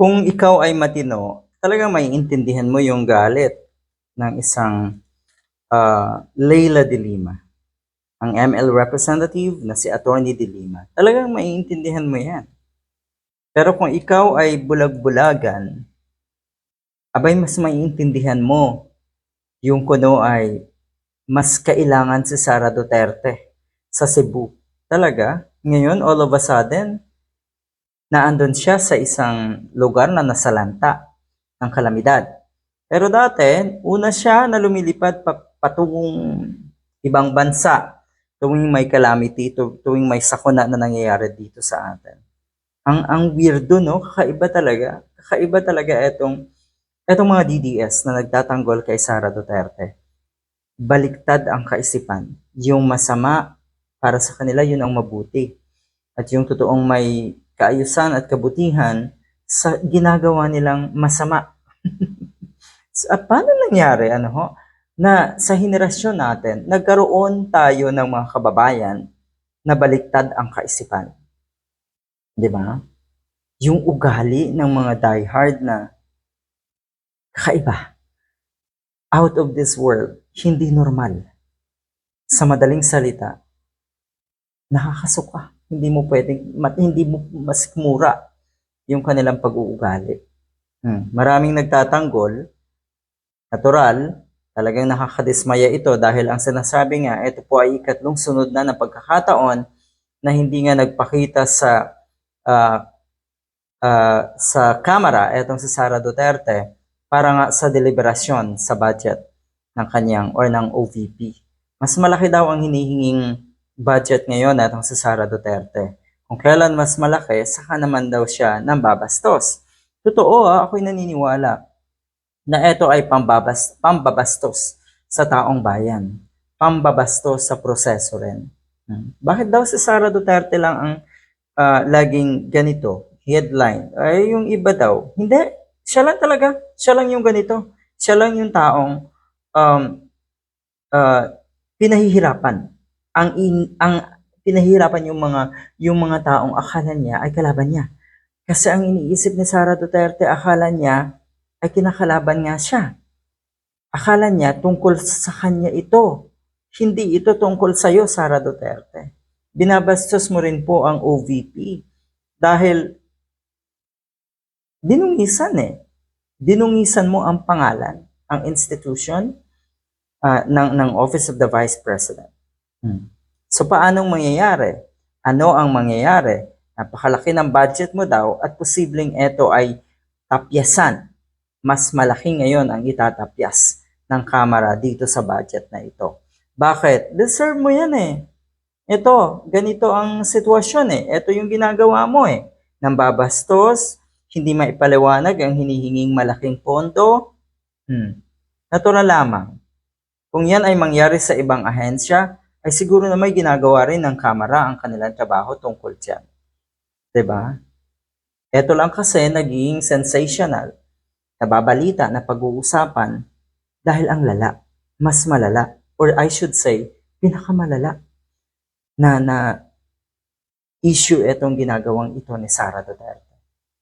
Kung ikaw ay matino, talagang maiintindihan mo yung galit ng isang ah, Leila de Lima. Ang ML representative na si Attorney de Lima. Talagang maiintindihan mo yan. Pero kung ikaw ay bulag-bulagan, abay mas maiintindihan mo yung kuno ay mas kailangan si Sara Duterte sa Cebu. Talaga, ngayon all of a sudden, naandun siya sa isang lugar na nasalanta ng kalamidad. Pero dati, una siya na lumilipad pa, patungong ibang bansa tuwing may calamity, tu- tuwing may sakuna na nangyayari dito sa atin. Ang ang weirdo no, kakaiba talaga. Kakaiba talaga etong etong mga DDS na nagtatanggol kay Sara Duterte. Baliktad ang kaisipan. Yung masama para sa kanila yun ang mabuti. At yung totoong may kaayusan at kabutihan sa ginagawa nilang masama. At paano nangyari ano ho? Na sa henerasyon natin, nagkaroon tayo ng mga kababayan na baliktad ang kaisipan. 'Di ba? Yung ugali ng mga diehard na kakaiba. Out of this world, hindi normal. Sa madaling salita, nakakasuka. Hindi mo pwedeng, mat, hindi mo masikmura yung kanilang pag-uugali. Hmm. Maraming nagtatanggol, natural, talagang nakakadismaya ito dahil ang sinasabi nga, ito po ay ikatlong sunod na ng pagkakataon na hindi nga nagpakita sa ah, ah, sa Kamara, etong si Sara Duterte, para nga sa deliberasyon sa budget ng kanyang or ng OVP. Mas malaki daw ang hinihinging budget ngayon natong si Sara Duterte. Kung kailan mas malaki, saka naman daw siya nang babastos. Totoo, ah, ako'y naniniwala na ito ay pambabas, pambabastos sa taong bayan. Pambabastos sa proseso rin. Hmm. Bakit daw si Sara Duterte lang ang ah, laging ganito, headline? Ay, yung iba daw, hindi. Siya lang talaga. Siya lang yung ganito. Siya lang yung taong um, ah, pinahihirapan. Ang in, ang pinahihirapan yung mga yung mga taong akala niya ay kalaban niya. Kasi ang iniisip ni Sara Duterte, akala niya ay kinakalaban nga siya. Akala niya tungkol sa kanya ito. Hindi ito tungkol sa iyo, Sara Duterte. Binabastos mo rin po ang OVP dahil dinungisan eh. Dinungisan mo ang pangalan, ang institution ah, ng, ng Office of the Vice President. Hmm. So paanong mangyayari? Ano ang mangyayari? Napakalaki ng budget mo daw at posibleng ito ay tapyasan. Mas malaki ngayon ang itatapyas ng Kamara dito sa budget na ito. Bakit? Deserve mo yan eh. Ito, ganito ang sitwasyon eh. Ito yung ginagawa mo eh. Nang babastos, hindi maipaliwanag ang hinihinging malaking pondo. Hmm. Natural lamang. Kung yan ay mangyari sa ibang ahensya, ay siguro na may ginagawa rin ng Kamara ang kanilang trabaho tungkol dyan. ba? Ito lang kasi naging sensational, nababalita na pag-uusapan dahil ang lala, mas malala, or I should say, pinakamalala na na issue itong ginagawang ito ni Sara Duterte.